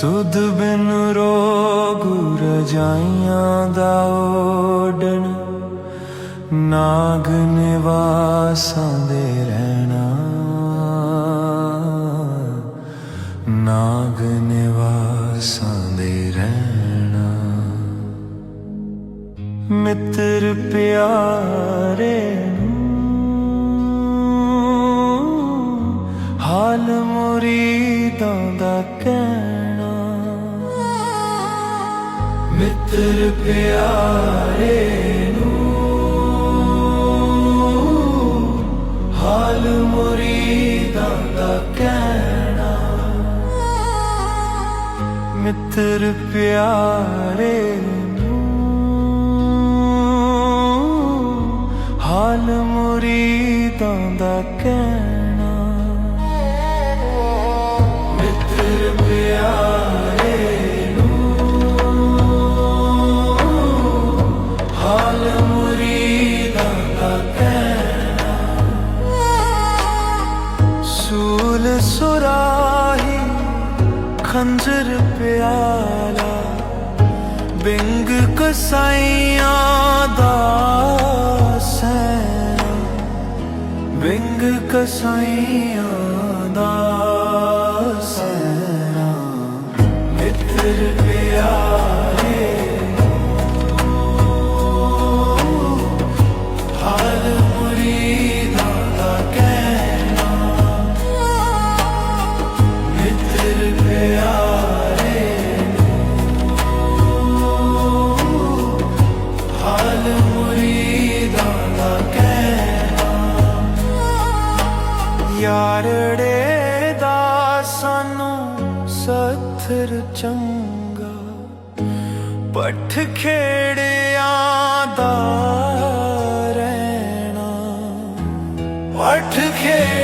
ਤੁਧ ਬਿਨ ਰੋਗ ਰਜਾਈਆਂ ਦਾ ਓਡਣ ਨਾਗ ਨਿਵਾਸਾਂ ਦੇ ਰਹਿਣਾ। ਨਾਗ ਨਿਵਾਸਾਂ ਦੇ ਰਹਿਣਾ। ਮਿੱਤਰ ਪਿਆਰੇ ਨੂੰ ਮਿੱਤਰ ਪਿਆਰੇ ਨੂੰ ਹਾਲ ਮੁਰੀਦਾਂ ਦਾ ਕਹਿਣਾ। ਮਿੱਤਰ ਪਿਆਰੇ ਨੂੰ ਹਾਲ ਮੁਰੀਦਾਂ ਦਾ ਕਹਿਣਾ। ਸੂਲ ਸੁਰਾਹੀ ਖੰਜਰ ਪਿਆਲਾ ਬਿੰਗ ਕਸਾਈਆਂ ਦਾ ਸੈਨਾ ਯਾਰੜੇ ਦਾ ਸਾਨੂੰ ਸੱਥਰ ਚੰਗਾ। ਪੱਠ ਖੇੜਿਆਂ ਦਾ ਰਹਿਣਾ। ਪੱਠ ਖੇੜ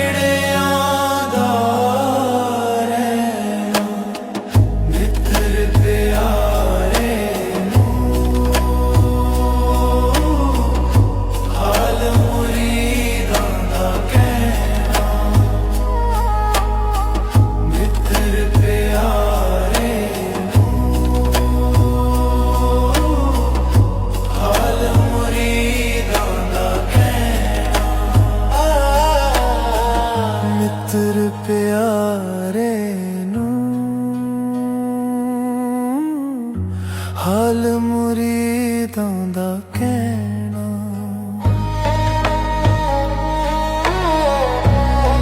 ਹਾਲ ਮੁਰੀਦਾਂ ਦਾ ਕਹਿ